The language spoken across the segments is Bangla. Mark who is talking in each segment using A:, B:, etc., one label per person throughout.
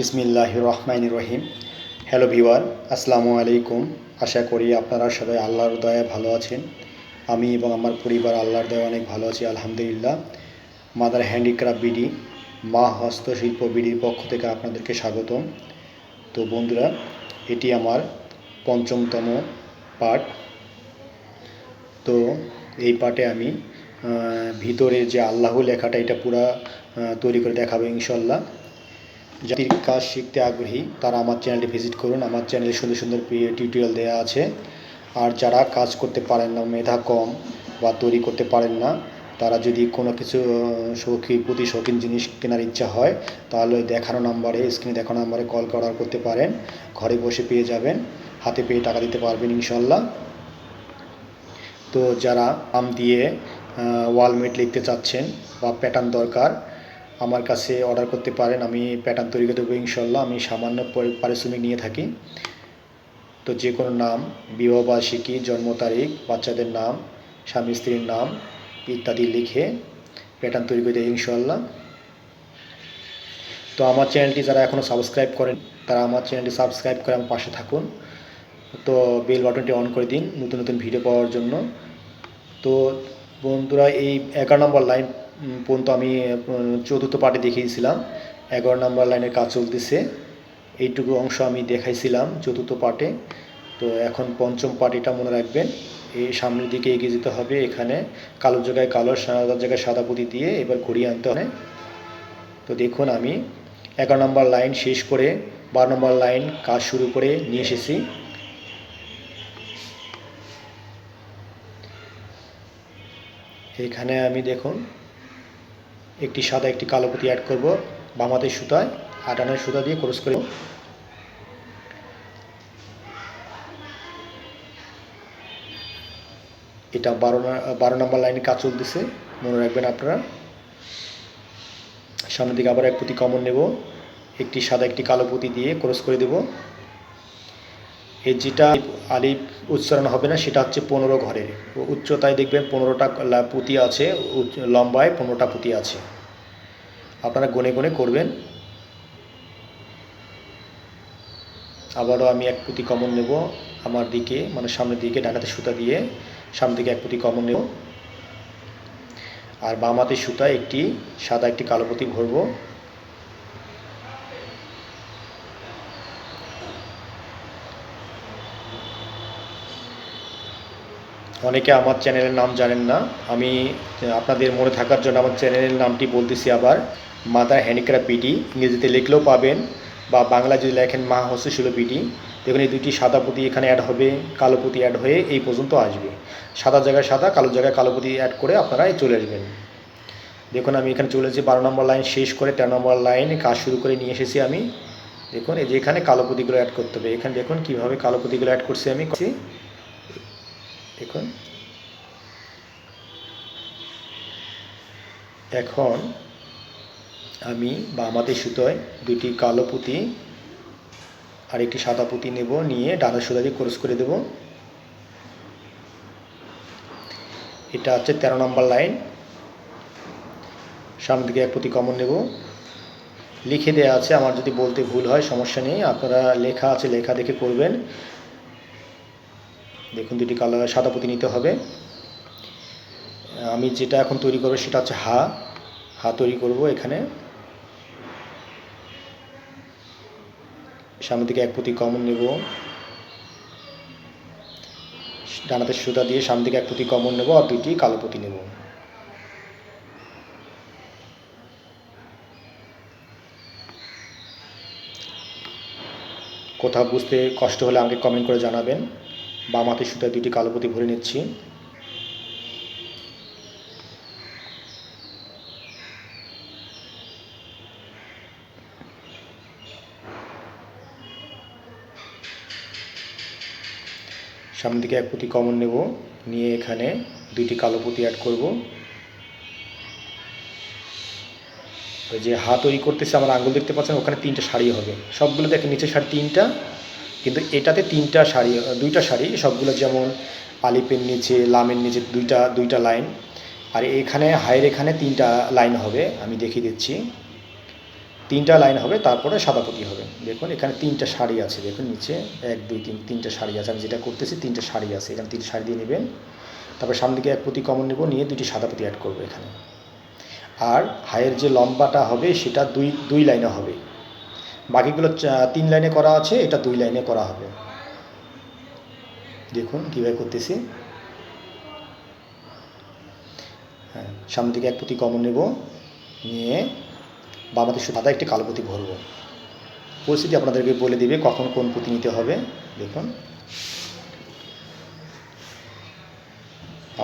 A: বিসমিল্লাহ রহমান রহিম হ্যালো ভিওয়ার আসসালামু আলাইকুম। আশা করি আপনারা সবাই আল্লাহর দয়ায় ভালো আছেন। আমি এবং আমার পরিবার আল্লাহর দয়ায় অনেক ভালো আছি, আলহামদুলিল্লাহ। মাদার হ্যান্ডিক্রাফট বিডি মা হস্তশিল্প বিডির পক্ষ থেকে আপনাদেরকে স্বাগতম। তো বন্ধুরা, এটি আমার পঞ্চমতম পার্ট তো এই পার্টে আমি ভিতরে যে আল্লাহ লেখাটা, এটা পুরা তৈরি করে দেখাবো ইনশাল্লাহ যাদের কাজ শিখতে আগ্রহী, তারা আমার চ্যানেলটি ভিজিট করুন। আমার চ্যানেলে সুন্দর সুন্দর টিউটোরিয়াল দেওয়া আছে। আর যারা কাজ করতে পারেন না, মেধা কম বা তৈরি করতে পারেন না, তারা যদি কোনো কিছু শৌখী প্রতি শৌখিন জিনিস কেনার ইচ্ছা হয়, তাহলে দেখানো নাম্বারে স্ক্রিনে দেখানো নাম্বারে কল অর্ডার করতে পারেন। ঘরে বসে পেয়ে যাবেন। হাতে পেয়ে টাকা দিতে পারবেন ইনশাল্লাহ। তো যারা আম দিয়ে ওয়ালমেট লিখতে চাচ্ছেন বা প্যাটার্ন দরকার আমার কাছে অর্ডার করতে পারেন, আমি প্যাটার্ন তৈরি করে দেবো ইনশাল্লাহ আমি সামান্য পারিশ্রমিক নিয়ে থাকি। তো যে কোনো নাম বিবাহবার্ষিকী জন্ম তারিখ, বাচ্চাদের নাম, স্বামী, স্ত্রীর নাম ইত্যাদি লিখে প্যাটার্ন তৈরি করে দেয় ইনশাল্লাহ তো আমার চ্যানেলটি যারা এখনও সাবস্ক্রাইব করেন, তারা আমার চ্যানেলটি সাবস্ক্রাইব করে আমার পাশে থাকুন। তো বেল বাটনটি অন করে দিন নতুন নতুন ভিডিও পাওয়ার জন্য। তো বন্ধুরা, এই এগারো নম্বর লাইন পর্যন্ত আমি চতুর্থ পার্টে দেখিয়েছিলাম। এগারো নম্বর লাইনের কাজ চলতেছে। এইটুকু অংশ আমি দেখাইছিলাম চতুর্থ পার্টে। তো এখন পঞ্চম পার্ট এটা মনে রাখবেন। এই সামনের দিকে এগিয়ে যেতে হবে এখানে। কালো জায়গায় কালো সাদার জায়গায় সাদা পুঁতি দিয়ে এবার ঘুরিয়ে আনতে হবে। তো দেখুন আমি এগারো নম্বর লাইন শেষ করে বারো নম্বর লাইন কাজ শুরু করে নিয়ে এসেছি। এখানে আমি দেখুন একটি সাদা, একটি কালো পুঁতি অ্যাড করব বামাতের সুতায় আটানের সুতা দিয়ে ক্রস করে এটা বারো বারো নম্বর লাইনে কাজ চলতেছে, মনে রাখবেন আপনারা। সামনের দিকে আবার এক পুঁতি কমন নেব, একটি সাদা, একটি কালো পুঁতি দিয়ে ক্রস করে দেব। এর যেটা আলিফ উচ্চারণ হবে না, সেটা হচ্ছে পনেরো ঘরের। উচ্চতায় দেখবেন পনেরোটা পুঁতি আছে লম্বায় পনেরোটা পুঁতি আছে। আপনারা গনে গনে করবেন। আবারও আমি এক পুঁতি কমন নেব আমার দিকে মানে সামনের দিকে, ডানাতে সুতা দিয়ে সামনের দিকে এক পুঁতি কমন নেব। আর বাম হাতের সুতা একটি সাদা, একটি কালো পুঁতি ভরবো। অনেকে আমার চ্যানেলের নাম জানেন না। আমি আপনাদের মনে থাকার জন্য আমার চ্যানেলের নামটি বলতেছি আবার, মাদার হ্যান্ডিক্রাফট পিটি ইংরেজিতে লিখলেও পাবেন বা বাংলা যদি লেখেন মা হস্তশিল পিটি দেখুন, এই দুইটি সাদা পুঁতি এখানে অ্যাড হবে, কালো পুঁতি অ্যাড হয়ে এই পর্যন্ত আসবে। সাদা জায়গায় সাদা, কালো জায়গায় কালো পুঁতি অ্যাড করে আপনারা চলে আসবেন। দেখুন, আমি এখানে চলে এসেছি, বারো নম্বর লাইন শেষ করে তেরো নম্বর লাইন কাজ শুরু করে নিয়ে এসেছি আমি। দেখুন, এই যে এখানে কালো পুঁতিগুলো অ্যাড করতে হবে। এখানে দেখুন, কীভাবে কালো পুঁতিগুলো অ্যাড করছি আমি। দেখুন। এখন আমি বামাতে সুতোয় দুটি কালো পুঁতি আর একটি সাদা পুঁতি নেব, নিয়ে ডানা সুতা দিয়ে ক্রস করে দেব। এটা হচ্ছে তেরো নম্বর লাইন। সামনের দিকে এক পুঁতি কমন নেব। লিখে দেওয়া আছে, আমার যদি বলতে ভুল হয়, সমস্যা নেই। আপনারা লেখা আছে, লেখা দেখে করবেন দেখুন দুটি কালার সাদা পুঁতি নিতে হবে। আমি যেটা এখন তৈরি করব সেটা হচ্ছে হা। হা তৈরি করব এখানে। সামনের দিকে এক পুঁতি কমন নেব। ডানাতে সুতা দিয়ে সামনে দিকে এক পুঁতি কমন নেব আর দুইটি কালো পুঁতি নেব। কোথাও বুঝতে কষ্ট হলে আমাকে কমেন্ট করে জানাবেন। বাম সুতায় দুইটি কালো পুঁতি ভরে নিচ্ছি। সামনের দিকে এক পুঁতি কমন নেব, নিয়ে এখানে দুইটি কালো পুঁতি অ্যাড করব। ওই যে হাত তৈরি করতেছে, আমার আঙ্গুল দেখতে পাচ্ছেন, ওখানে তিনটা শাড়ি হবে। সবগুলো দেখেন নিচে শাড়ি তিনটা কিন্তু এটাতে তিনটা শাড়ি, দুইটা শাড়ি, সবগুলো যেমন আলিপের নিচে, লামের নিচে দুইটা দুইটা লাইন। আর এখানে, হায়ের এখানে তিনটা লাইন হবে, আমি দেখিয়ে দিচ্ছি। তিনটা লাইন হবে, তারপরে সাদা পুঁতি হবে। দেখুন, এখানে তিনটা শাড়ি আছে, দেখুন নিচে। এক, দুই, তিন, তিনটা শাড়ি আছে। আমি যেটা করতেছি, তিনটা শাড়ি আছে। এখানে তিনটা শাড়ি দিয়ে নেবেন। তারপর সামনে দিকে এক পুঁতি কমন নেব, নিয়ে দুটি সাদা পুঁতি অ্যাড করব এখানে। আর হাইয়ের যে লম্বাটা হবে, সেটা দুই দুই লাইনে হবে। বাকিগুলো তিন লাইনে করা আছে, এটা দুই লাইনে করা হবে। দেখুন কীভাবে করতেছি। হ্যাঁ সামনের দিকে এক পুঁতি কমন নেব, নিয়ে শুধু সাদা একটি কালো পুঁতি ভরবো। পরিস্থিতি আপনাদেরকে বলে দিবে কখন কোন পুঁতি নিতে হবে। দেখুন।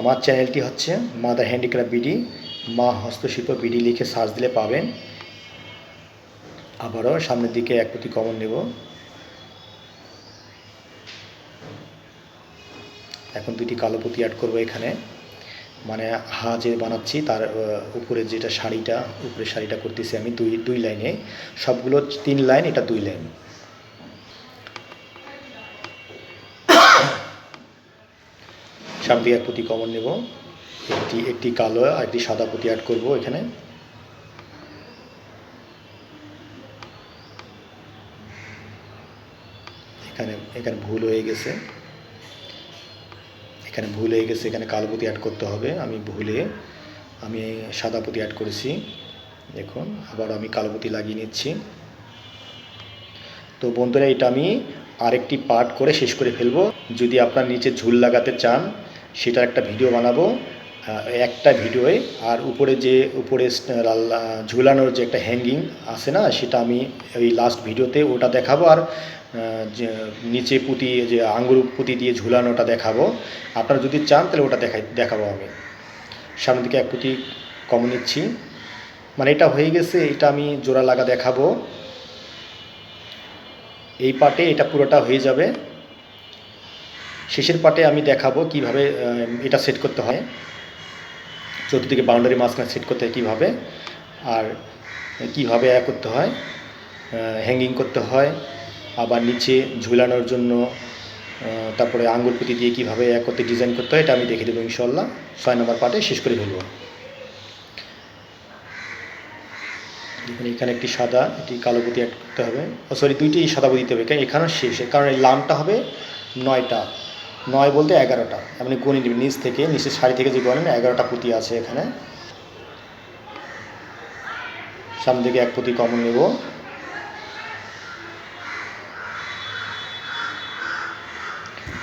A: আমার চ্যানেলটি হচ্ছে মাদার হ্যান্ডিক্রাফট বিডি। মা হস্তশিল্প বিডি লিখে সার্চ দিলে পাবেন। আবারও সামনের দিকে এক পুঁতি কমন নেব। এখন দুটি কালো পুঁতি অ্যাড করব এখানে। মানে হা যে বানাচ্ছি, তার উপরে যেটা শাড়িটা উপরে শাড়িটা করতেছি আমি দুই দুই লাইনে। সবগুলো তিন লাইন, এটা দুই লাইন। সামনে এক পুঁতি কমন নেব। একটি একটি কালো, আর একটি সাদা পুঁতি অ্যাড করব এখানে। এখানে এখানে ভুল হয়ে গেছে। এখানে ভুল হয়ে গেছে, এখানে কালো পুঁতি অ্যাড করতে হবে, আমি ভুলে, আমি সাদা পুঁতি অ্যাড করেছি। দেখুন আবার আমি কালো পুঁতি লাগিয়ে নিচ্ছি। তো বন্ধুরা, এটা আমি আরেকটি পার্ট করে শেষ করে ফেলব। যদি আপনার নিচে ঝুল লাগাতে চান, সেটার একটা ভিডিও বানাবো। একটা ভিডিওয়ে আর উপরে যে, উপরে ঝুলানোর যে একটা হ্যাঙ্গিং আছে না, সেটা আমি ওই লাস্ট ভিডিওতে ওটা দেখাবো। আর যে নিচে পুঁতি, যে আঙ্গুর পুঁতি দিয়ে ঝুলানোটা দেখাবো। আপনারা যদি চান, তাহলে ওটা দেখাই, দেখাবো আমি। সামনের দিকে এক পুঁতি কম নিচ্ছি। মানে এটা হয়ে গেছে, এটা আমি জোড়া লাগা দেখাবো। এই পার্টে এটা পুরোটা হয়ে যাবে। শেষের পার্টে আমি দেখাবো কীভাবে এটা সেট করতে হয়। চতুর্দিকে বাউন্ডারি মাঝখানে সেট করতে হয় কীভাবে, আর কীভাবে করতে হয় হ্যাঙ্গিং করতে হয়। আবার নিচে ঝুলানোর জন্য তারপরে আঙ্গুল পুঁতি দিয়ে কীভাবে এক করতে ডিজাইন করতে হয় এটা আমি দেখে দেবো ইনশাল্লাহ ছয় নম্বর পার্টে শেষ করে ফেলব। দেখুন, এখানে একটি সাদা একটি কালো পুঁতি অ্যাড করতে হবে। ও সরি দুইটি সাদা পুঁতি দিতে হবে। কারণ এখানেও শেষে কারণ এই লামটা হবে নয়টা। নয় বলতে এগারোটা। আপনি গণে নেবেন নিচ থেকে নিচের শাড়ি থেকে যে গণেন এগারোটা পুঁতি আছে এখানে। সামনে দিকে এক পুঁতি কমন নেব।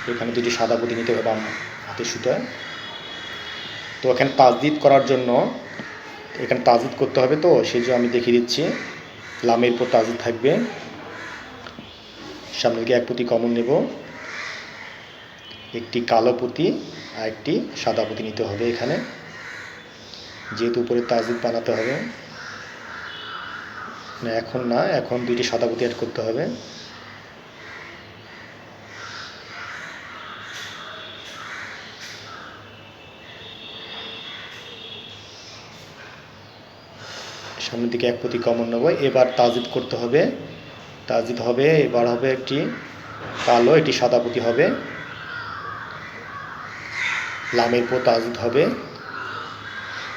A: এখানে দুটি সাদা পুঁতি নিতে হবে বাম হাতের সুতায় তো এখানে তাজদিদ করার জন্য এখানে তাজিদ করতে হবে তো, সেই জন্য আমি দেখিয়ে দিচ্ছি। লামের উপর তাজিদ থাকবে। সামনে দিকে এক পুঁতি কমন নেব। একটি কালো পুঁতি আর একটি সাদা পুঁতি নিতে হবে এখানে। যেহেতু উপরে তাজিদ বানাতে হবে। না, এখন না, এখন দুইটি সাদা পুঁতি অ্যাড করতে হবে। সামনের দিকে এক পুঁতি কমন নেব। এবার তাজিদ করতে হবে। তাজিদ হবে, এবার হবে একটি কালো এটি সাদা পুঁতি হবে। লামের পর তাজিদ হবে।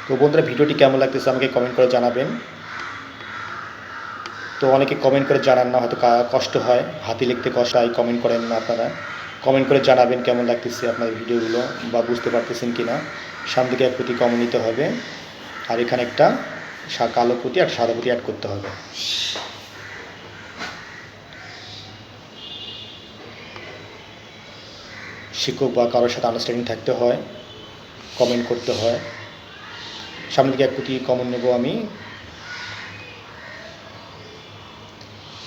A: তো বন্ধুরা, ভিডিওটি কেমন লাগতেছে আমাকে কমেন্ট করে জানাবেন। তো অনেকে কমেন্ট করে জানান না, হয়তো কষ্ট হয়। হাতি লিখতে কষ্ট হয় কমেন্ট করেন না আপনারা। কমেন্ট করে জানাবেন কেমন লাগতেছে আপনাদের ভিডিওগুলো বা বুঝতে পারতেছেন কি না সামনে দিকে এক পুঁতি কমন নিতে হবে। আর এখানে একটা কালো পুঁতি আর সাদা পুঁতি অ্যাড করতে হবে। শিক্ষক বা কারোর সাথে আন্ডারস্ট্যান্ডিং থাকতে হয় কমেন্ট করতে হয়। সামনে দিকে এক পুঁতি কমন নেব আমি।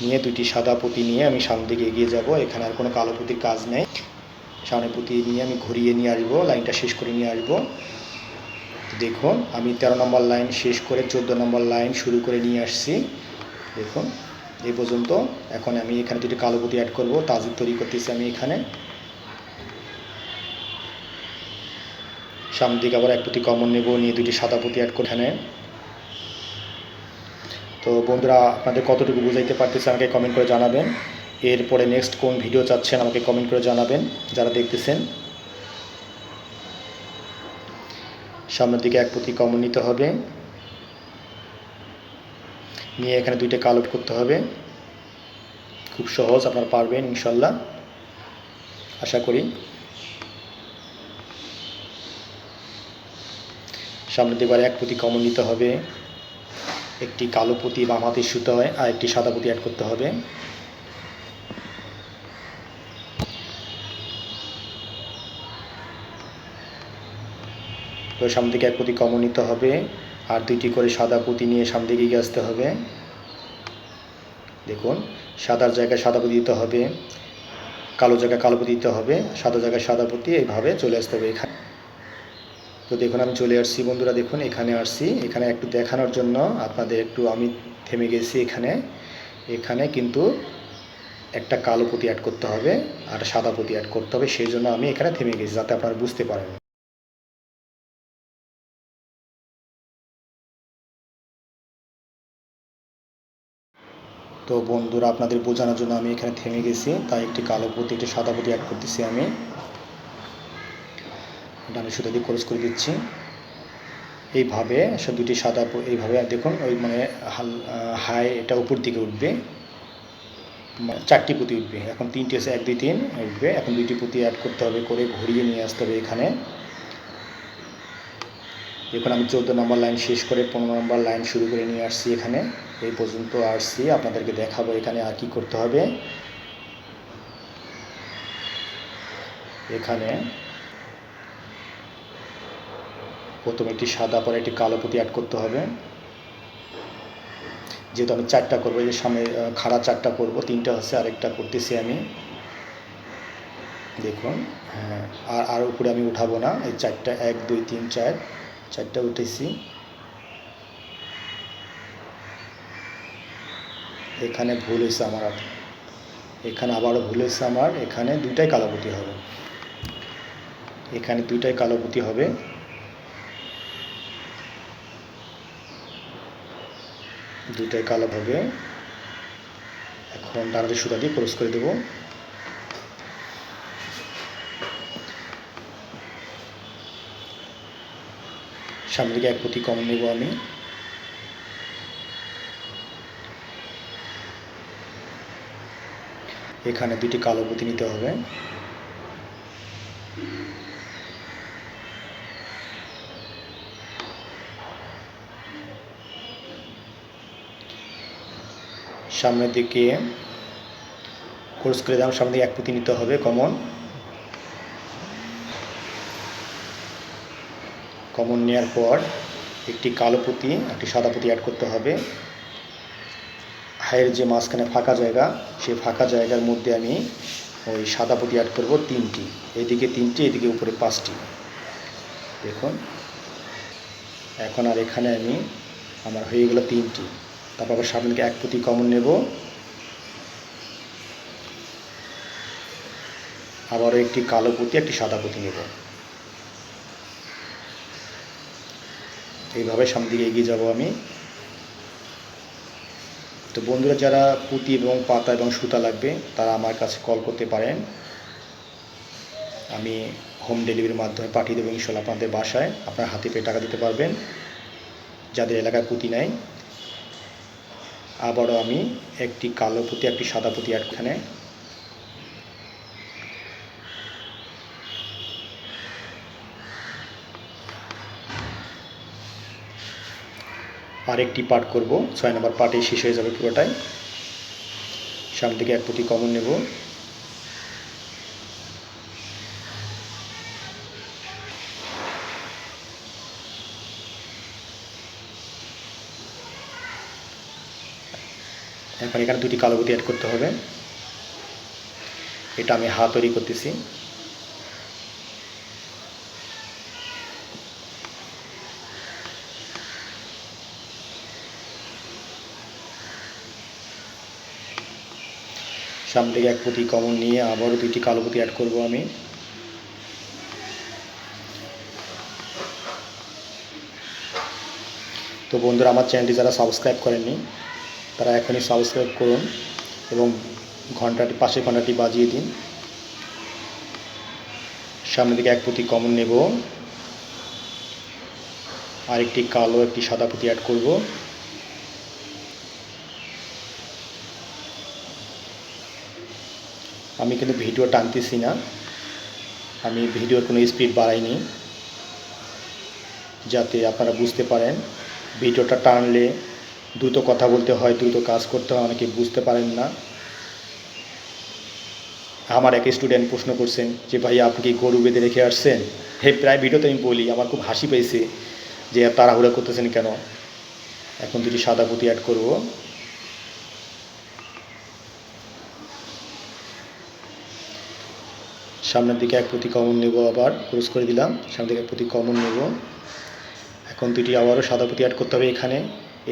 A: নিয়ে দুটি সাদা পুঁতি নিয়ে আমি সামনের দিকে এগিয়ে যাব। এখানে আর কোনো কালো পুঁতির কাজ নেই। সামনে পুঁতি নিয়ে আমি ঘুরিয়ে নিয়ে আসব, লাইনটা শেষ করে নিয়ে আসব। দেখুন, আমি তেরো নম্বর লাইন শেষ করে চোদ্দ নম্বর লাইন শুরু করে নিয়ে আসছি। দেখুন, এই পর্যন্ত। এখন আমি এখানে দুটি কালো পুঁতি অ্যাড করব তাজিদ তৈরি করতেছি আমি এখানে। সামনের দিকে আবার এক পুঁতি কমন নেব, নিয়ে দুটি সাদা পুঁতি অ্যাড করে এখানে। তো বন্ধুরা, আপনাদের কতটুকু বুঝাইতে পারতেছে আমাকে কমেন্ট করে জানাবেন। এরপরে নেক্সট কোন ভিডিও চাচ্ছেন আমাকে কমেন্ট করে জানাবেন, যারা দেখতেছেন। সামনের দিকে এক পুঁতি কমন নিতে হবে। নিয়ে এখানে দুইটা কালো করতে হবে। খুব সহজ, আপনারা পারবেন ইনশাল্লাহ। আশা করি। সামনের দিকে এক পুঁতি কমন নিতে হবে। একটি কালো পুঁতি বাম হাতে সুতো হয় আর একটি সাদা পুঁতি অ্যাড করতে হবে। তো সামনে দিকে এক পুঁতি কমন নিতে হবে আর দুইটি করে সাদা পুঁতি নিয়ে সামনে দিকে এগিয়ে আসতে হবে। দেখুন, সাদার জায়গায় সাদা পুঁতি দিতে হবে, কালো জায়গায় কালো পুঁতি দিতে হবে, সাদা জায়গায় সাদা পুঁতি এইভাবে চলে আসতে হবে এখানে। তো দেখুন, আমি চলে আসছি বন্ধুরা, দেখুন, এখানে আসছি। এখানে একটু দেখানোর জন্য আপনাদের একটু আমি থেমে গেছি এখানে। এখানে কিন্তু একটা কালো পুঁতি অ্যাড করতে হবে আর সাদা পুঁতি অ্যাড করতে হবে, সেই জন্য আমি এখানে থেমে গেছি যাতে আপনারা বুঝতে পারেন। তো বন্ধুরা, আপনাদের বোঝানোর জন্য আমি এখানে থেমে গেছি। তাই একটি কালো পুঁতি, একটি সাদা পুঁতি অ্যাড করতেছি আমি। আমি সুতা দিয়ে ক্রস করে দিচ্ছি। এইভাবে সব দুটি সাদা এইভাবে দেখুন, ওই মানে হাই এটা উপর দিকে উঠবে। মানে চারটি পুঁতি উঠবে। এখন তিনটি আছে, এক, দুই, তিন উঠবে। এখন দুইটি পুঁতি অ্যাড করতে হবে, করে ঘুরিয়ে নিয়ে আসতে হবে এখানে। দেখুন, আমি চোদ্দ নম্বর লাইন শেষ করে পনেরো নম্বর লাইন শুরু করে নিয়ে আসছি এখানে। এই পর্যন্ত আসছি, আপনাদেরকে দেখাবো এখানে আর কি করতে হবে। এখানে প্রথমে একটি সাদা, পরে একটি কালো পুঁতি অ্যাড করতে হবে। যেহেতু আমি চারটা করব যে সামনে খাড়া চারটা করব, তিনটা হচ্ছে আরেকটা করতেছি আমি। দেখুন হ্যাঁ আর আর উপরে আমি উঠাবো না, এই চারটা, এক, দুই, তিন, চার, চারটা উঠেছি। এখানে ভুল হয়েছে আমার। এখানে আবারও ভুল হয়েছে আমার, এখানে দুইটাই কালো পুঁতি হবে। এখানে দুইটাই কালো পুঁতি হবে। দুইটাই কালো হবে। এখন ডানাতে সুতা দিয়ে ক্রস করে দেবো। সামনে দিকে এক পুঁতি কম নেব আমি। এখানে দুটি কালো পুঁতি নিতে হবে। সামনের দিকে কোর্স করে দাম সামনে এক পুঁতি নিতে হবে কমন। কমন নেওয়ার পর একটি কালো পুঁতি, একটি সাদা পুঁতি অ্যাড করতে হবে। হায়ের যে মাঝখানে ফাঁকা জায়গা, সেই ফাঁকা জায়গার মধ্যে আমি ওই সাদা পুঁতি অ্যাড করব তিনটি। এদিকে তিনটি, এদিকে উপরে পাঁচটি। দেখুন, এখন আর এখানে আমি, আমার হয়ে গেল তিনটি। তারপর আবার সামনে এক পুঁতি কমন নেব। আবারও একটি কালো পুঁতি, একটি সাদা পুঁতি নেব। এইভাবে সামনের দিকে এগিয়ে যাব আমি। তো বন্ধুরা, যারা পুঁতি এবং পাতা এবং সুতা লাগবে, তারা আমার কাছে কল করতে পারেন। আমি হোম ডেলিভারির মাধ্যমে পাঠিয়ে দেবো ইনশাল্লাহ আপনাদের বাসায়। আপনার হাতে পেয়ে টাকা দিতে পারবেন। যাদের এলাকায় পুঁতি নাই। আবারও আমি একটি কালো পুঁতি, একটি সাদা পুঁতি এখানে আর একটি পার্ট করব। ছয় নম্বর পার্টে শেষ হয়ে যাবে পুরোটাই। সামনে থেকে এক পুঁতি কমন নেব। এখন এখানে দুটি কালো পুঁতি অ্যাড করতে হবে। এটা আমি হাত তৈরি করতেছি। সামনে থেকে এক পুঁতি কমন নিয়ে আবারও দুটি কালো পুঁতি অ্যাড করব আমি। তো বন্ধুরা, আমার চ্যানেলটি যারা সাবস্ক্রাইব করেননি, তারা এখনই সাবস্ক্রাইব করুন এবং ঘন্টাটি পাশে ঘন্টাটি বাজিয়ে দিন। সামনে দিকে এক পুঁতি কমন নেব। আর একটি কালো, একটি সাদা পুঁতি অ্যাড করব। আমি কিন্তু ভিডিও টানতেছি না। আমি ভিডিওর কোনো স্পিড বাড়াইনি। যাতে আপনারা বুঝতে পারেন, ভিডিওটা টানলে দ্রুত কথা বলতে হয়, দ্রুত কাজ করতে হয়, অনেকে বুঝতে পারেন না। আমার এক স্টুডেন্ট প্রশ্ন করছেন যে ভাই আপনি কি গরু বেঁধে রেখে আসছেন? হে, প্রায় ভিডিওতে আমি বলি, আমার খুব হাসি পেয়েছে যে তাড়াহুড়া করতেছেন কেন? এখন দুটি সাদা পুঁতি অ্যাড করব সামনের দিকে এক প্রতি কমন নেব আবার, ক্রস করে দিলাম, সামনের দিকে এক প্রতি কমন নেব। এখন দুটি আবারও সাদা প্রতি অ্যাড করতে হবে এখানে,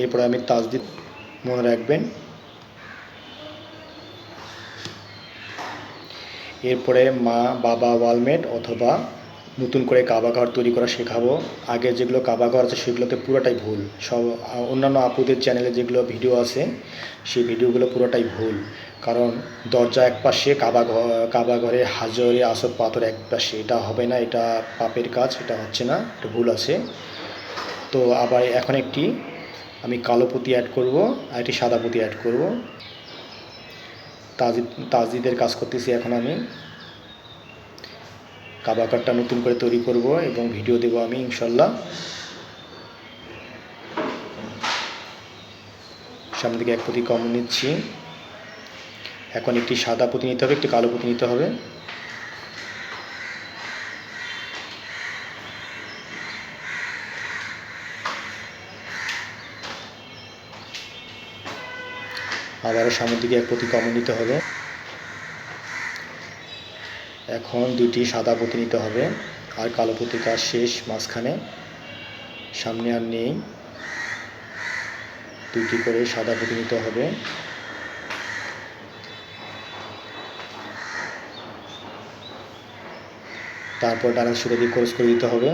A: এরপরে আমি তাজদিদ মনে রাখবেন। এরপরে মা, বাবা, ওয়ালমেট অথবা নতুন করে কাবা ঘর তৈরি করা শেখাবো। আগে যেগুলো কাবা ঘর আছে সেগুলোতে পুরোটাই ভুল। সব অন্যান্য আপুদের চ্যানেলে যেগুলো ভিডিও আছে, সেই ভিডিওগুলো পুরোটাই ভুল। কারণ দরজা এক পাশে, কাবা কাবা ঘরে হাজরে আসর পাথর এক পাশে। এটা হবে না, এটা পাপের কাজ, এটা হচ্ছে না, এটা ভুল আছে। তো আবার এখন একটি, আমি কালো পুঁতি অ্যাড করব আর একটি সাদা পুঁতি অ্যাড করব। তাজিদ, তাজিদের কাজ করতেছি এখন আমি। কাবা কাবাকারটা নতুন করে তৈরি করব এবং ভিডিও দেব আমি, ইনশাল্লাহ। সামনে দিকে এক পুঁতি কম নিচ্ছি। এখন একটি সাদা পুঁতি নিতে হবে, একটি কালো পুঁতি নিতে হবে। আবারও সামনের দিকে এক পুঁতি কমন নিতে হবে। এখন দুটি সাদা পুঁতি নিতে হবে, আর কালো পুঁতি কাজ শেষ মাঝখানে। সামনে আর নেই। দুটি করে সাদা পুঁতি নিতে হবে। তারপর ডানা সুতো দিয়ে ক্রস করে দিতে হবে।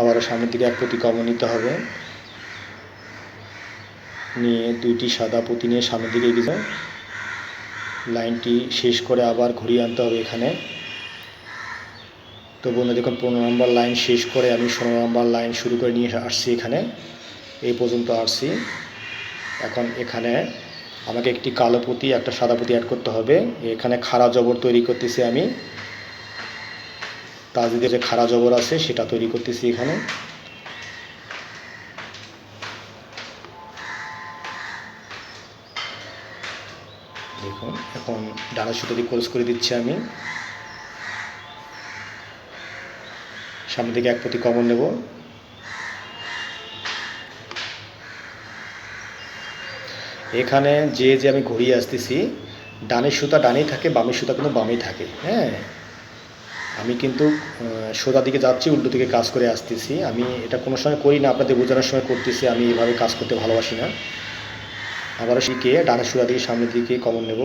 A: আবারও সামনের দিকে এক পুঁতি কমন নিতে হবে। নিয়ে দুইটি সাদা পুঁতি নিয়ে সামনের দিকে এগিয়ে লাইনটি শেষ করে আবার ঘুরিয়ে আনতে হবে এখানে। তো বন্ধু দেখুন, পনেরো নম্বর লাইন শেষ করে আমি ষোলো নম্বর লাইন শুরু করে নিয়ে আসছি এখানে। এই পর্যন্ত আসছি। এখন এখানে আমাকে একটি কালো পুঁতি, একটা সাদা পুঁতি অ্যাড করতে হবে। এখানে খাড়া জবর তৈরি করতেছি আমি। তাজদিদের যে খাড়া জবর আছে, সেটা তৈরি করতেছি এখানে। দেখুন, এখন ডানা সুতো দিয়ে ক্লোজ করে দিচ্ছি আমি। সামনে থেকে এক প্রতি কমন নেব। এখানে যে যে আমি ঘুরিয়ে আসতেছি ডানের সুতা ডানেই থাকে বামের সুতা কিন্তু বামেই থাকে হ্যাঁ? আমি কিন্তু সোজা দিকে যাচ্ছি, উল্টো দিকে কাজ করে আসতেছি। আমি এটা কোনো সময় করি না, আপনাদের বোঝানোর সময় করতেছি, আমি এভাবে কাজ করতে ভালোবাসি না। আবার শিখে ডানের সুতা দিয়ে সামনের দিকে কমন নেব,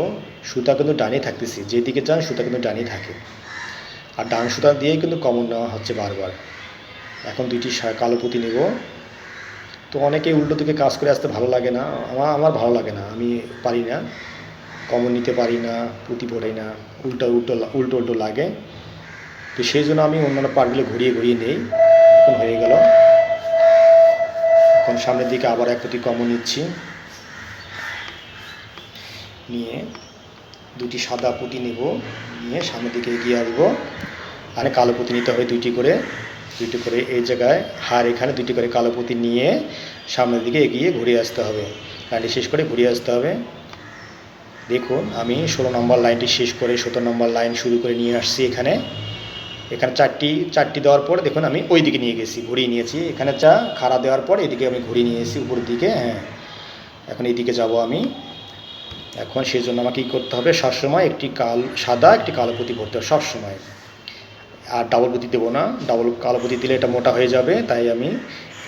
A: সুতা কিন্তু ডানেই থাকতেছি, যেদিকে যান সুতা কিন্তু ডানেই থাকে। আর ডান সুতা দিয়েই কিন্তু কমন নেওয়া হচ্ছে বারবার। এখন দুইটি কালো পুঁতি নেব। তো অনেকেই উল্টো দিকে কাজ করে আসতে ভালো লাগে না। আমার আমার ভালো লাগে না। আমি পারি না। কমন নিতে পারি না, পুঁতি পড়াই না। উল্টো উল্টো উল্টো উল্টো লাগে। তো সেই জন্য আমি অন্যান্য পার্টগুলো ঘুরিয়ে ঘুরিয়ে নেই। এখন হয়ে গেল। এখন সামনের দিকে আবার এক পুঁতি কমন নিচ্ছি। নিয়ে দুটি সাদা পুঁতি নেব। নিয়ে সামনের দিকে এগিয়ে আসব। আর কালো পুঁতি নিতে হবে দুইটি করে। দুইটি করে এই জায়গায় হার এখানে, দুইটি করে কালো পুঁতি নিয়ে সামনের দিকে এগিয়ে ঘুরিয়ে আসতে হবে। লাইনটি শেষ করে ঘুরিয়ে আসতে হবে। দেখুন, আমি ষোলো নম্বর লাইনটি শেষ করে সতেরো নম্বর লাইন শুরু করে নিয়ে আসছি এখানে। এখানে চারটি চারটি দেওয়ার পর দেখুন, আমি ওই দিকে নিয়ে গেছি, ঘুরিয়ে নিয়েছি। এখানে চা, খাড়া দেওয়ার পর এদিকে আমি ঘুরিয়ে নিয়ে এসেছি উপরের দিকে হ্যাঁ। এখন এইদিকে যাব আমি। এখন সেই জন্য আমাকে কী করতে হবে? সবসময় একটি কাল, সাদা একটি কালো পুঁতি ভরতে হবে, সবসময়। আর ডাবল পুঁতি দেবো না। ডাবল কালো পুঁতি দিলে এটা মোটা হয়ে যাবে, তাই আমি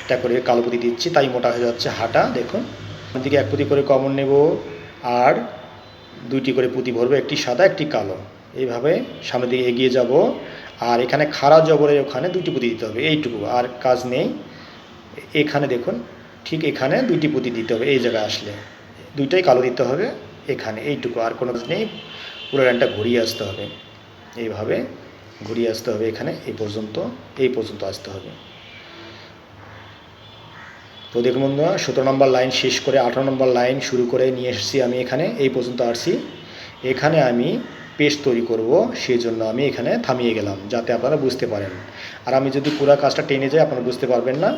A: একটা করে কালো পুঁতি দিচ্ছি, তাই মোটা হয়ে যাচ্ছে হাঁটা, দেখুন। দিকে এক পুঁতি করে কমন নেব, আর দুইটি করে পুঁতি ভরবো, একটি সাদা, একটি কালো। এইভাবে সামনের দিকে এগিয়ে যাব, আর এখানে খাড়া জবরের ওখানে দুইটি পুঁতি দিতে হবে, এইটুকু, আর কাজ নেই। এখানে দেখুন, ঠিক এখানে দুইটি পুঁতি দিতে হবে, এই জায়গায় আসলে। দুইটাই কালো দিতে হবে, এখানে এইটুকু, আর কোনো কাজ নেই, পুরো লাইনটা ঘুরিয়ে আসতে হবে। এইভাবে ঘুরিয়ে আসতে হবে এখানে, এই পর্যন্ত এই পর্যন্ত আসতে হবে। তো দেখুন বন্ধুরা, সতেরো নম্বর লাইন শেষ করে আঠারো নম্বর লাইন শুরু করে নিয়ে এসেছি আমি এখানে, এই পর্যন্ত আসছি। এখানে আমি পেস্ট তৈরি করব সেই জন্য আমি এখানে থামিয়ে গেলাম, যাতে আপনারা বুঝতে পারেন। আর আমি যদি পুরো কাজটা টেনে যাই, আপনারা বুঝতে পারবেন না।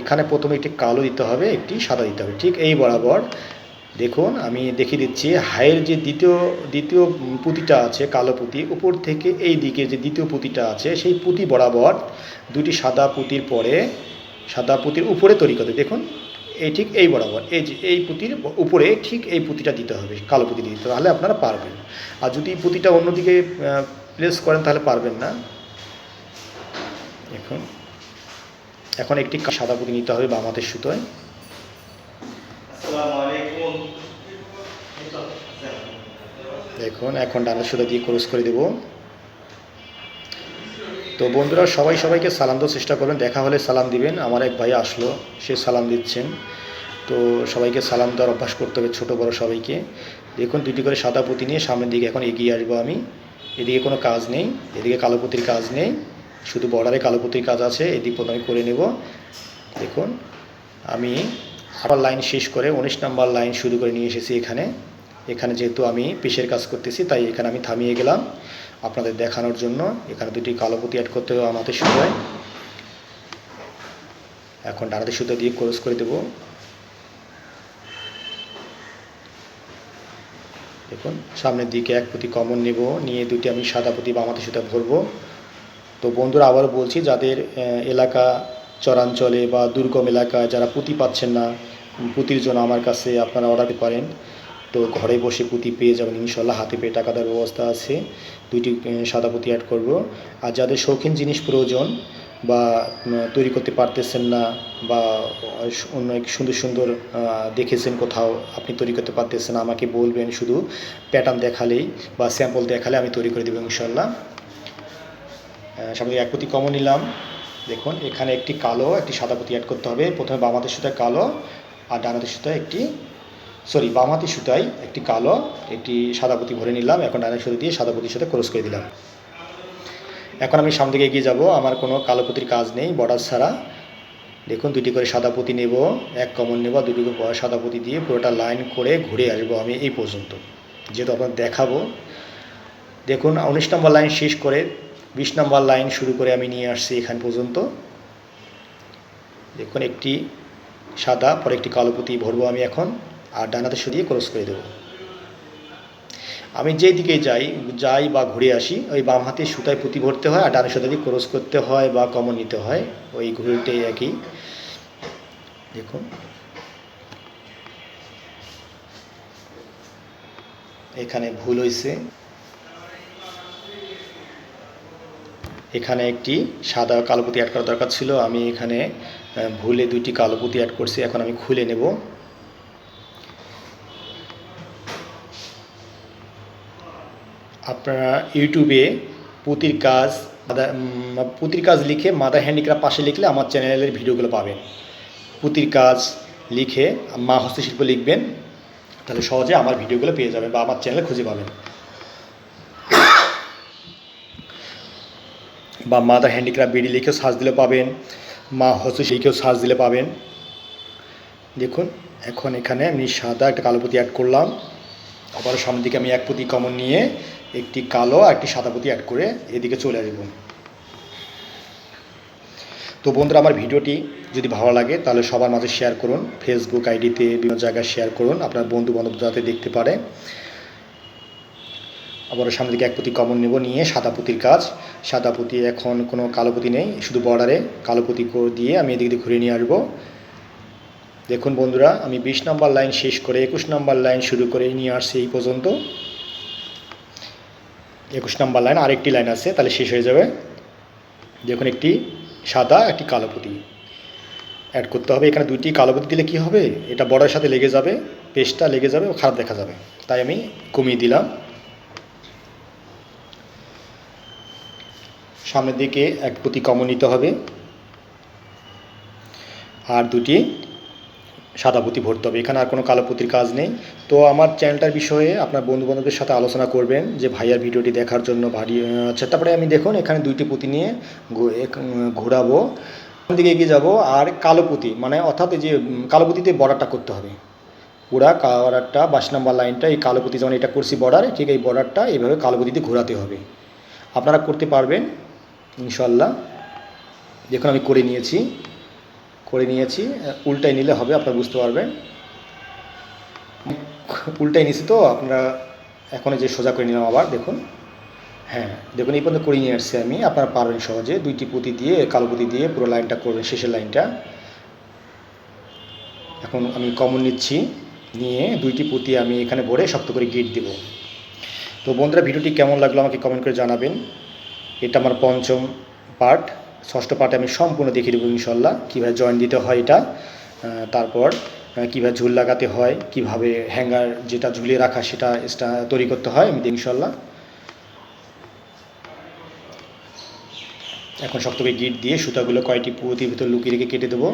A: এখানে প্রথমে একটি কালো দিতে হবে, একটি সাদা দিতে হবে, ঠিক এই বরাবর। দেখুন, আমি দেখিয়ে দিচ্ছি, হায়ের যে দ্বিতীয় দ্বিতীয় পুঁতিটা আছে, কালো পুঁতি, উপর থেকে এই দিকে যে দ্বিতীয় পুঁতিটা আছে, সেই পুঁতি বরাবর দুটি সাদা পুঁতির পরে, সাদা পুঁতির উপরে তৈরি করতে দেখুন, এই ঠিক এই বরাবর, এই যে, এই পুঁতির উপরে ঠিক এই পুঁতিটা দিতে হবে, কালো পুঁতি দিতে তাহলে আপনারা পারবেন। আর যদি পুঁতিটা অন্যদিকে প্লেস করেন, তাহলে পারবেন না। এখন এখন একটি সাদা পুঁতি নিতে হবে বাম হাতের সুতোয়। দেখুন, এখন ডানের সুতো দিয়ে ক্রস করে দেব। তো বন্ধুরা, সবাই সবাইকে সালাম দেওয়ার চেষ্টা করবেন। দেখা হলে সালাম দিবেন। আমার এক ভাই আসলো, সে সালাম দিচ্ছেন। তো সবাইকে সালাম দেওয়ার অভ্যাস করতে হবে ছোটো, বড় সবাইকে। দেখুন, দুটি করে সাদা পুঁতি নিয়ে সামনের দিকে এখন এগিয়ে আসব আমি। এদিকে কোনো কাজ নেই, এদিকে কালো পুঁতির কাজ নেই। শুধু বর্ডারে কালো পুঁতির কাজ আছে, এদিক প্রথমে করে নেব। দেখুন, আমি আবার লাইন শেষ করে উনিশ নাম্বার লাইন শুরু করে নিয়ে এসেছি এখানে। এখানে যেহেতু আমি পিসের কাজ করতেছি, তাই এখানে আমি থামিয়ে গেলাম। আপনাদের দেখানোর জন্য এখানে দুটি কালো পুঁতি অ্যাড করতে হবে আমাদের সুতোয়। এখন ডানাতে সুতো দিয়ে ক্রস করে দেব। দেখুন, সামনের দিকে এক পুঁতি কমন নেব, নিয়ে দুটি আমি সাদা পুঁতি বা বামাতে সুতো ভরবো। তো বন্ধুরা, আবারও বলছি, যাদের এলাকা চরাঞ্চলে বা দুর্গম এলাকায় যারা পুঁতি পাচ্ছেন না, পুঁতির জন্য আমার কাছে আপনারা অর্ডার পারেন। তো ঘরে বসে পুঁতি পেয়ে যাবেন, ইনশাল্লাহ হাতে পেয়ে টাকা দেওয়ার ব্যবস্থা আছে। দুইটি সাদা পুঁতি অ্যাড করব। আর যাদের শৌখিন জিনিস প্রয়োজন বা তৈরি করতে পারতেছেন না বা এক সুন্দর সুন্দর দেখেছেন কোথাও আপনি তৈরি করতে পারতেছেন, আমাকে বলবেন শুধু প্যাটার্ন দেখালেই বা স্যাম্পল দেখালে আমি তৈরি করে দেবো ইনশাল্লাহ। সামনে এক পুঁতি কমন নিলাম, দেখুন, এখানে একটি কালো, একটি সাদা পুঁতি অ্যাড করতে হবে। প্রথমে বাম হাতের সুতায় কালো, আর ডান হাতের সুতায় একটি সরি বাম হাতের সুতায় একটি কালো, একটি সাদা পুঁতি ভরে নিলাম, এখন ডানের সুতো দিয়ে সাদা পুঁতির সাথে ক্রস করে দিলাম। এখন আমি সামনে দিকে এগিয়ে যাব, আমার কোনো কালো পুঁতির কাজ নেই, বর্ডার ছাড়া। দেখুন দুটি করে সাদা পুঁতি নেব, এক কমন নেব দুটি করে সাদা পুঁতি দিয়ে পুরোটা লাইন করে ঘুরে আসব আমি এই পর্যন্ত। যেহেতু আপনার দেখাবো। দেখুন, উনিশ নম্বর লাইন শেষ করে, বিশ নম্বর লাইন শুরু করে আমি নিয়ে আসছি এখান পর্যন্ত। দেখুন, একটি সাদা, পরে একটি কালো পুঁতি ভরবো আমি এখন। আর ডানাতে সরিয়ে ক্রস করে দেবো। আমি যেই দিকে যাই যাই বা ঘুরে আসি, ওই বাম হাতে সুতায় পুঁতি ভরতে হয় আর ডানের সাথে দিয়ে ক্রস করতে হয় বা কমন নিতে হয়, ওই ঘুরতেই একই। দেখুন। এখানে ভুল হয়েছে এখানে একটি সাদা কালো পুঁতি অ্যাড করা দরকার ছিল। আমি এখানে ভুলে দুইটি কালো পুঁতি অ্যাড করছি। এখন আমি খুলে নেব। আপনারা ইউটিউবে পুঁতির কাজ পুঁতির কাজ লিখে মাদার হ্যান্ডিক্রাফট পাশে লিখলে আমার চ্যানেলের ভিডিওগুলো পাবেন। পুঁতির কাজ লিখে মা হস্তশিল্প লিখবেন, তাহলে সহজে আমার ভিডিওগুলো পেয়ে যাবেন বা আমার চ্যানেলে খুঁজে পাবেন। বা মাদার হ্যান্ডিক্রাফট বিডি লিখেও সার্চ দিলে পাবেন, মা হস্ত লিখেও সার্চ দিলে পাবেন। দেখুন, এখন এখানে আমি সাদা একটা কালো পুঁতি অ্যাড করলাম। আবার সামনের দিকে আমি এক পুঁতি কমন নিয়ে একটি কালো আর একটি সাদা পুঁতি অ্যাড করে এদিকে চলে আসব। তো বন্ধুরা, আমার ভিডিওটি যদি ভালো লাগে, তাহলে সবার মাঝে শেয়ার করুন। ফেসবুক আইডিতে বিভিন্ন জায়গায় শেয়ার করুন। আপনার বন্ধু বান্ধব যাতে দেখতে পারে। আবার সামনের দিকে এক পুঁতি কমন নেব নিয়ে সাদা পুঁতির কাজ। সাদা পুঁতি এখন কোনো কালো পুঁতি নেই, শুধু বর্ডারে কালো পুঁতি দিয়ে আমি এদিক দিয়ে ঘুরে নিয়ে আসব। দেখুন বন্ধুরা, আমি বিশ নম্বর লাইন শেষ করে একুশ নম্বর লাইন শুরু করে নিয়ে আসছি এই পর্যন্ত। একুশ নম্বর লাইন, আরেকটি লাইন আছে, তাহলে শেষ হয়ে যাবে। দেখুন, একটি সাদা, একটি কালো পুঁতি। অ্যাড করতে হবে। এখানে দুইটি কালো পুঁতি দিলে কী হবে? এটা বর্ডারের সাথে লেগে যাবে পেস্টটা লেগে যাবে, ও খারাপ দেখা যাবে। তাই আমি কমিয়ে দিলাম। সামনের দিকে এক পুঁতি কমন নিতে হবে। আর দুটি সাদা পুঁতি ভরতে হবে। এখানে আর কোনো কালো পুঁতির কাজ নেই। তো আমার চ্যানেলটার বিষয়ে আপনার বন্ধু বান্ধবদের সাথে আলোচনা করবেন যে ভাইয়ার ভিডিওটি দেখার জন্য ভারী আচ্ছা তারপরে আমি দেখুন, এখানে দুইটি পুঁতি নিয়ে ঘোরাবো। দিকে এগিয়ে যাব, আর কালো পুঁতি মানে অর্থাৎ যে, কালো পুঁতিতে বর্ডারটা করতে হবে। পুরা বর্ডারটা বাইশ নাম্বার লাইনটা এই কালো পুঁতি যেমন এটা করছি বর্ডার ঠিক এই বর্ডারটা এইভাবে কালো পুঁতিতে ঘোরাতে হবে। আপনারা করতে পারবেন ইনশাল্লাহ দেখুন, আমি করে নিয়েছি। করে নিয়েছি। উল্টাই নিলে হবে, আপনারা বুঝতে পারবেন। উল্টাই নিয়েছি তো, আপনারা এখন যে সোজা করে নিলাম আবার, দেখুন। হ্যাঁ দেখুন, এই পর্যন্ত করে নিয়ে আসছি আমি। আপনারা পারবেন সহজে দুইটি পুঁতি দিয়ে, কালো পুঁতি দিয়ে পুরো লাইনটা করবেন, শেষের লাইনটা। এখন আমি কমন নিচ্ছি, নিয়ে দুইটি পুঁতি আমি এখানে ভরে শক্ত করে গিট দেব। তো বন্ধুরা, ভিডিওটি কেমন লাগল আমাকে কমেন্ট করে জানাবেন। এটা আমার পঞ্চম পার্ট ষষ্ঠ পার্টে আমি সম্পূর্ণ দেখিয়ে দেবো ইনশাল্লাহ, কীভাবে জয়েন দিতে হয় এটা তারপর কীভাবে ঝুল লাগাতে হয়, কীভাবে হ্যাঙ্গার যেটা ঝুলিয়ে রাখা সেটা তৈরি করতে হয়, আমি ইনশাল্লাহ। এখন শক্ত করে গিট দিয়ে সুতাগুলো কয়টি পুঁতির ভিতর লুকিয়ে রেখে কেটে দেবো।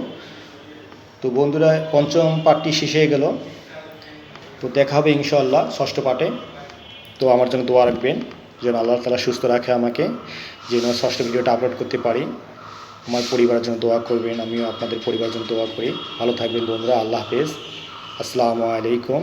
A: তো বন্ধুরা, পঞ্চম পার্টটি শেষ হয়ে গেল। তো দেখা হবে ইনশাল্লাহ ষষ্ঠ পার্টে তো আমার জন্য দোয়া রাখবেন। যেন আল্লাহ তালা সুস্থ রাখে আমাকে, যেন ষষ্ঠ ভিডিওটা আপলোড করতে পারি। আমার পরিবারের জন্য দোয়া করবেন, আমিও আপনাদের পরিবারের জন্য দোয়া করি। ভালো থাকবেন বন্ধুরা, আল্লাহ হাফেজ। আসসালামু আলাইকুম।